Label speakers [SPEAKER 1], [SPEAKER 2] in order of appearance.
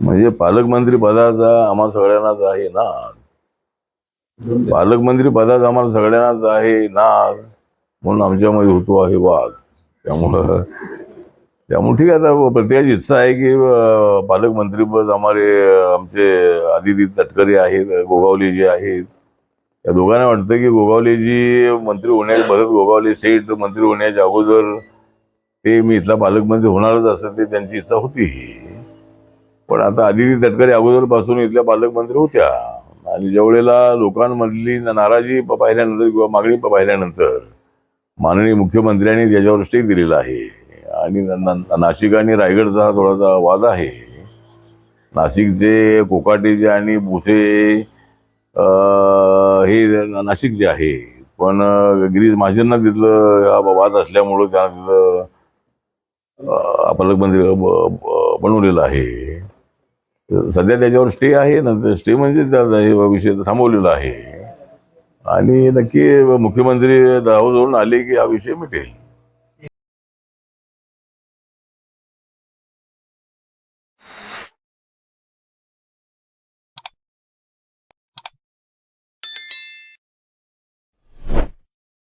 [SPEAKER 1] म्हणजे पालकमंत्री पदाचा आम्हा सगळ्यांनाच आहे ना. पालकमंत्री पदाचा आम्हाला सगळ्यांनाच आहे ना. म्हणून आमच्यामध्ये होतो आहे वाद. त्यामुळं त्यामुळे ठीक आहे. आता प्रत्येकाची इच्छा आहे की पालकमंत्रीपद आम्हाला आमचे आदिती तटकरे आहेत गोगावले जे आहेत. या दोघांना वाटतं की गोगावलेजी मंत्री होण्याच्या भरत गोगावले सेठ मंत्री होण्याच्या अगोदर ते मी इथला पालकमंत्री होणारच असं ते त्यांची इच्छा होती. पण आता आदिती तटकरे अगोदरपासून इथल्या पालकमंत्री होत्या. आणि ज्यावेळेला लोकांमधली नाराजी प- पाहिल्यानंतर किंवा मागणी प- पाहिल्यानंतर माननीय मुख्यमंत्र्यांनी त्याच्यावर स्टे दिलेला आहे. आणि नाशिक आणि रायगडचा हा थोडासा वाद आहे. नाशिकचे कोकाटेचे आणि बुथे हे हे नाशिकचे आहे पण गिरीश महाजनना तिथलं हा वाद असल्यामुळं त्यांना तिथं पालकमंत्री बनवलेलं आहे. सध्या त्याच्यावर स्टे आहे ना. स्टे म्हणजे त्या- विषय थांबवलेला आहे. आणि नक्की मुख्यमंत्री दावा आले की हा विषय मिटेल.